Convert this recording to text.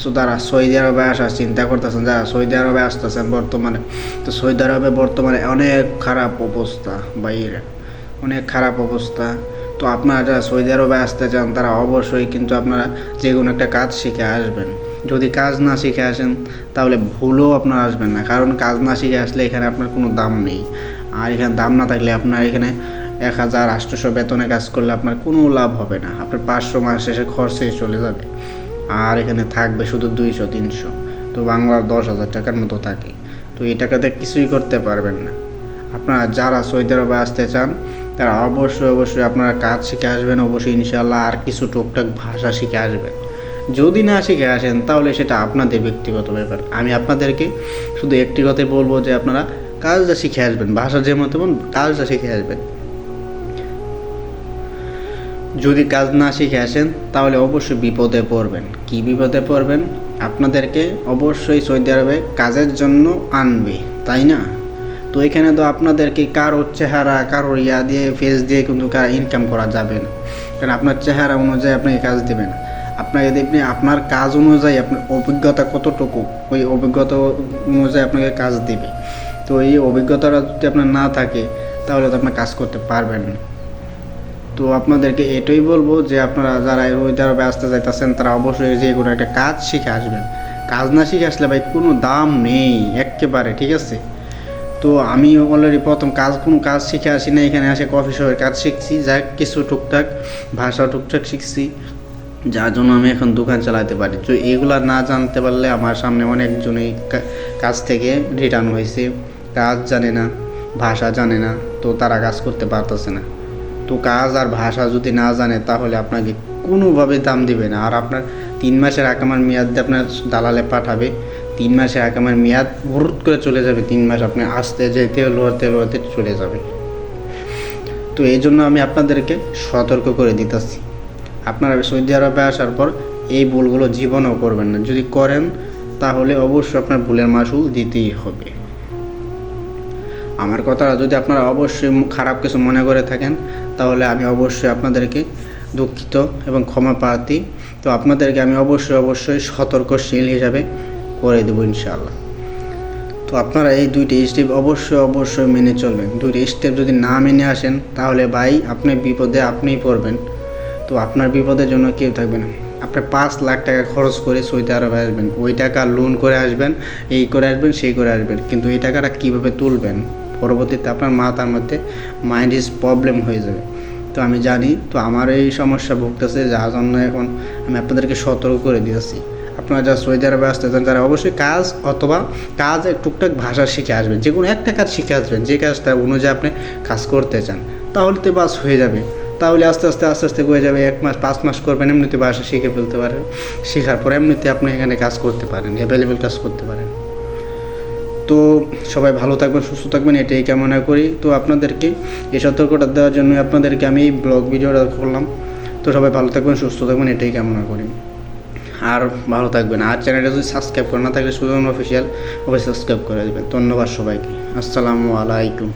So তারা Saudi আরবে আসার চিন্তা করতেছেন, যারা সৌদি আরবে আসতেছেন বর্তমানে, তো সৌদি আরবে বর্তমানে অনেক খারাপ অবস্থা বাইরে, অনেক খারাপ অবস্থা। তো আপনারা যারা সৌদি আরবে আসতে চান, তারা অবশ্যই কিন্তু আপনারা যে কোনো একটা কাজ শিখে আসবেন। যদি কাজ না শিখে আসেন, তাহলে ভুলও আপনারা আসবেন না, কারণ কাজ না শিখে আসলে এখানে আপনার কোনো দাম নেই। আর এখানে দাম না থাকলে আপনার এখানে এক হাজার আটশোশো বেতনে কাজ করলে আপনার কোনো লাভ হবে না, আপনার পাঁচশো মাস শেষে খরচেই চলে যাবে। আর এখানে থাকবে শুধু দুইশো, তিনশো। তো বাংলা দশ হাজার টাকার মতো থাকে। তো এই টাকাতে কিছুই করতে পারবেন না। আপনারা যারা সৌদি আরবে আসতে চান, তারা অবশ্যই অবশ্যই আপনারা কাজ শিখে আসবেন। অবশ্যই ইনশাল্লাহ আর কিছু টুকটাক ভাষা শিখে আসবেন। যদি না শিখে আসেন, তাহলে সেটা আপনাদের ব্যক্তিগত ব্যাপার। আমি আপনাদেরকে শুধু একটি কথাই বলব যে আপনারা কাজটা শিখে আসবেন। ভাষা যেমন তেমন কাজটা শিখে আসবেন। যদি কাজ না শিখে আসেন, তাহলে অবশ্যই বিপদে পড়বেন। কি বিপদে পড়বেন? আপনাদেরকে অবশ্যই সৌদি আরবে কাজের জন্য আনবে, তাই না? তো এখানে তো আপনাদেরকে কারোর চেহারা, কারোর ইয়া দিয়ে ফেস দিয়ে কিন্তু কার ইনকাম করা যাবে না। কারণ আপনার চেহারা অনুযায়ী আপনাকে কাজ দেবে না আপনাকে দেখবে আপনার কাজ অনুযায়ী আপনার অভিজ্ঞতা কতটুকু, ওই অভিজ্ঞতা অনুযায়ী আপনাকে কাজ দেবে। তো এই অভিজ্ঞতাটা যদি আপনার না থাকে, তাহলে তো আপনার কাজ করতে পারবেন না। তো আপনাদেরকে এটাই বলব যে আপনারা যারা ওই দ্বারা আসতে চাইতেছেন তারা অবশ্যই যে কোনো একটা কাজ শিখে আসবেন। কাজ না শিখে আসলে ভাই কোনো দাম নেই একেবারে ঠিক আছে? তো আমি অলরেডি প্রথম কাজ, কোনো কাজ শিখে আসি না এখানে আসে কফি শপের কাজ শিখছি, যা কিছু টুকটাক ভাষা টুকটাক শিখছি, যার জন্য আমি এখন দোকান চালাতে পারি। তো এগুলা না জানতে পারলে আমার সামনে অনেকজনই কাজ থেকে রিটার্ন হয়েছে। কাজ জানে না, ভাষা জানে না, তো তারা কাজ করতে পারতেছে না। তো কাজ আর ভাষা যদি না জানে, তাহলে আপনাকে কোনোভাবে দাম দিবে না। আর আপনার তিন মাসের আকামার মেয়াদ দিয়ে আপনার দালালে পাঠাবে। তিন মাসের আকামার মেয়াদ হুরুট করে চলে যাবে। তিন মাস আপনি আসতে যেতে লোয়াতে লোয়াতে চলে যাবে। তো এই জন্য আমি আপনাদেরকে সতর্ক করে দিতেছি। আপনারা সৌদি আরবে আসার পর এই ভুলগুলো জীবনেও করবেন না। যদি করেন, তাহলে অবশ্যই আপনার ভুলের মাসুল দিতেই হবে। আমার কথা যদি আপনারা অবশ্যই খারাপ কিছু মনে করে থাকেন, তাহলে আমি অবশ্যই আপনাদেরকে দুঃখিত এবং ক্ষমা প্রার্থী তো আপনাদেরকে আমি অবশ্যই অবশ্যই সতর্কশীল হিসাবে করে দেবো ইনশাআল্লাহ। তো আপনারা এই দুইটি স্টেপ অবশ্যই অবশ্যই মেনে চলবেন। দুইটি স্টেপ যদি না মেনে আসেন, তাহলে ভাই, আপনি বিপদে আপনিই পড়বেন। তো আপনার বিপদের জন্য কেউ থাকবে না। আপনি পাঁচ লাখ টাকা খরচ করে সৌদি আরবে আসবেন। ওই টাকা লোন করে আসবেন, এই করে আসবেন, সেই করে আসবেন। কিন্তু এই টাকাটা কীভাবে তুলবেন? পরবর্তীতে আপনার মাথার মধ্যে মাইন্ড ইজ প্রবলেম হয়ে যাবে। তো আমি জানি, তো আমার এই সমস্যা ভুগতেছে, যার জন্য এখন আমি আপনাদেরকে সতর্ক করে দিয়েছি। আপনারা যারা সৌদি আরবে আসতে চান, তারা অবশ্যই কাজ অথবা কাজ টুকটাক ভাষা শিখে আসবেন। যে কোনো একটা কাজ শিখে আসবেন। যে কাজটা অনুযায়ী আপনি কাজ করতে চান, তাহলে তো বাস হয়ে যাবে। তাহলে আস্তে আস্তে আস্তে আস্তে হয়ে যাবে, এক মাস, পাঁচ মাস করবেন, এমনিতে ভাষা শিখে ফেলতে পারেন। শেখার পর এমনিতে আপনি এখানে কাজ করতে পারেন অ্যাভেলেবেল কাজ করতে পারেন। তো সবাই ভালো থাকবেন, সুস্থ থাকবেন, এটাই কামনা করি। তো আপনাদেরকে এই সতর্কটা দেওয়ার জন্য আপনাদেরকে আমি এই ব্লগ ভিডিওটা করলাম। তো সবাই ভালো থাকবেন, সুস্থ থাকবেন, এটাই কামনা করি। আর ভালো থাকবেন। আর চ্যানেলটা যদি সাবস্ক্রাইব করে না থাকলে সুজন অফিসিয়াল অবশ্যই সাবস্ক্রাইব করে দেবেন। ধন্যবাদ সবাইকে। আসসালামু আলাইকুম।